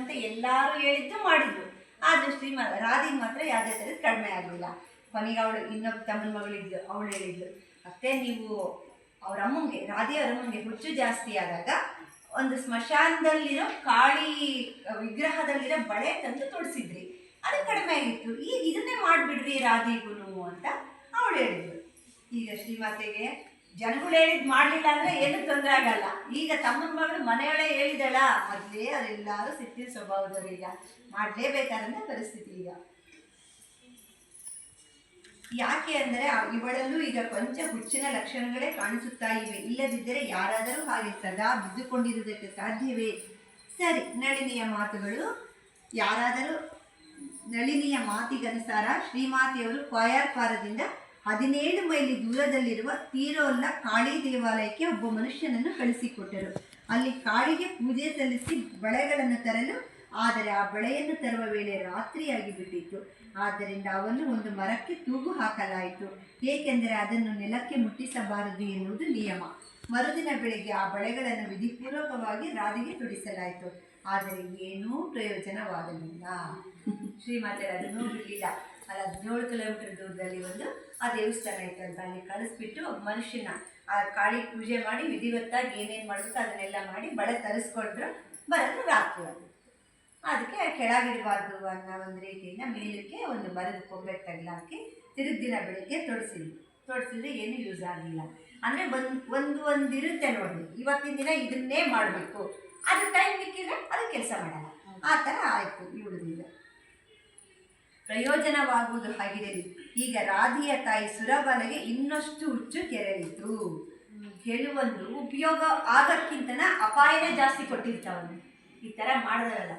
ಅಂತ ಎಲ್ಲರೂ ಹೇಳಿದ್ದು ಮಾಡಿದ್ರು. ಆದ್ರೆ ಶ್ರೀಮ ರಾಧಿಗೆ ಮಾತ್ರ ಯಾವುದೇ ಥರದ ಕಡಿಮೆ ಆಗಲಿಲ್ಲ. ಕೊನೆಗೆ ಅವಳು ಇನ್ನೊಬ್ಬ ತಮ್ಮನ ಮಗಳಿದ್ದು, ಅವಳು ಹೇಳಿದ್ಲು ಮತ್ತೆ ನೀವು ಅವ್ರ ಅಮ್ಮಂಗೆ, ರಾಧಿ ಅವ್ರ ಅಮ್ಮಂಗೆ ಹುಚ್ಚು ಜಾಸ್ತಿ ಆದಾಗ ಒಂದು ಸ್ಮಶಾನದಲ್ಲಿರೋ ಕಾಳಿ, ವಿಗ್ರಹದಲ್ಲಿರೋ ಬಳೆ ತಂದು ತೊಡಿಸಿದ್ರಿ. ಅದು ಕಡಿಮೆ ಆಗಿತ್ತು. ಈಗ ಇದನ್ನೇ ಮಾಡಿಬಿಡ್ರಿ ರಾಧಿಗೂ ಅಂತ ಅವಳು ಹೇಳಿದ್ಲು ಈಗ ಶ್ರೀಮಾತೆಗೆ ಜನಗಳು ಹೇಳಿದ್ ಮಾಡಲಿಲ್ಲ ಅಂದ್ರೆ ಏನು ತೊಂದರೆ ಆಗಲ್ಲ. ಈಗ ತಮ್ಮನ ಮಗಳು ಮನೆಯೊಳಗೆ ಹೇಳಿದಳ? ಮೊದಲೇ ಅದೆಲ್ಲರೂ ಸಿಕ್ಕಿದ ಸ್ವಭಾವದವರು ಈಗ. ಮಾಡಲೇಬೇಕಾದಂಥ ಪರಿಸ್ಥಿತಿ ಈಗ. ಯಾಕೆ ಅಂದರೆ ಇವಳಲ್ಲೂ ಈಗ ಕೊಂಚ ಹುಚ್ಚಿನ ಲಕ್ಷಣಗಳೇ ಕಾಣಿಸುತ್ತಾ ಇವೆ. ಇಲ್ಲದಿದ್ದರೆ ಯಾರಾದರೂ ಹಾಗೆ ಸದಾ ಬಿದ್ದುಕೊಂಡಿರುವುದಕ್ಕೆ ಸಾಧ್ಯವೇ? ಸರಿ, ನಳಿನಿಯ ಮಾತುಗಳು. ಯಾರಾದರೂ ನಳಿನಿಯ ಮಾತಿಗನುಸಾರ ಶ್ರೀಮಾತೆಯವರು ಕ್ವಾಯಾರ್ಪಾರದಿಂದ ಹದಿನೇಳು ಮೈಲಿ ದೂರದಲ್ಲಿರುವ ತೀರೋಲ್ಲ ಕಾಳಿ ದೇವಾಲಯಕ್ಕೆ ಒಬ್ಬ ಮನುಷ್ಯನನ್ನು ಕಳಿಸಿಕೊಟ್ಟರು. ಅಲ್ಲಿ ಕಾಳಿಗೆ ಪೂಜೆ ಸಲ್ಲಿಸಿ ಬಳೆಗಳನ್ನು ತರಲು, ಆದರೆ ಆ ಬಳೆಯನ್ನು ತರುವ ವೇಳೆ ರಾತ್ರಿಯಾಗಿ ಬಿಟ್ಟಿತ್ತು. ಆದ್ದರಿಂದ ಅವನ್ನು ಒಂದು ಮರಕ್ಕೆ ತೂಗು ಹಾಕಲಾಯಿತು. ಏಕೆಂದರೆ ಅದನ್ನು ನೆಲಕ್ಕೆ ಮುಟ್ಟಿಸಬಾರದು ಎನ್ನುವುದು ನಿಯಮ. ಮರುದಿನ ಬೆಳಿಗ್ಗೆ ಆ ಬಳೆಗಳನ್ನು ವಿಧಿಪೂರ್ವಕವಾಗಿ ರಾಧಿಗೆ ತೊಡಿಸಲಾಯಿತು. ಆದರೆ ಏನೂ ಪ್ರಯೋಜನವಾಗಲಿಲ್ಲ. ಶ್ರೀಮಾತೆ, ಅದನ್ನು ಬಿಡಲಿಲ್ಲ ಹದಿನೇಳು ಕಿಲೋಮೀಟರ್ ದೂರದಲ್ಲಿ ಒಂದು ಆ ದೇವಸ್ಥಾನ ಇತ್ತಂತ ಅಲ್ಲಿ ಕಳಿಸ್ಬಿಟ್ಟು ಮನುಷ್ಯನ ಆ ಕಾಳಿ ಪೂಜೆ ಮಾಡಿ ವಿಧಿವತ್ತಾಗಿ ಏನೇನು ಮಾಡಬೇಕು ಅದನ್ನೆಲ್ಲ ಮಾಡಿ ಬಳೆ ತರಿಸ್ಕೊಂಡ್ರು ಬರೋದು ರಾತ್ರಿ ಅದು. ಅದಕ್ಕೆ ಕೆಳಗಿಡಬಾರ್ದು ಅನ್ನೋ ಒಂದು ರೀತಿಯಿಂದ ಮೇಲಕ್ಕೆ ಒಂದು ಮರದ ಕೊಂಬೆ ತಗಲಾಕಿ ತಿರುಗ ದಿನ ಬೆಳಿಗ್ಗೆ ತೊಡಸಿದ್ವಿ. ತೊಡಿಸಿದ್ರೆ ಏನು ಯೂಸ್ ಆಗಲಿಲ್ಲ. ಅಂದರೆ ಒಂದು ಒಂದು ಒಂದು ಇರುತ್ತೆ ನೋಡಿ, ಇವತ್ತಿನ ದಿನ ಇದನ್ನೇ ಮಾಡಬೇಕು. ಅದು ಟೈಮ್ ಮಿಕ್ಕಿದ್ರೆ ಅದು ಕೆಲಸ ಮಾಡಲ್ಲ. ಆ ಥರ ಪ್ರಯೋಜನವಾಗುವುದು ಹಾಗಿರಲಿ ಈಗ ರಾಧಿಯ ತಾಯಿ ಸುರಬಲಗೆ ಇನ್ನಷ್ಟು ಹುಚ್ಚು ಕೆರಳಿತು. ಕೆಲವೊಂದು ಉಪಯೋಗ ಆಗಕ್ಕಿಂತನ ಅಪಾಯನೇ ಜಾಸ್ತಿ ಕೊಟ್ಟಿರ್ತಾವನು. ಈ ಥರ ಮಾಡಿದ್ರಲ್ಲ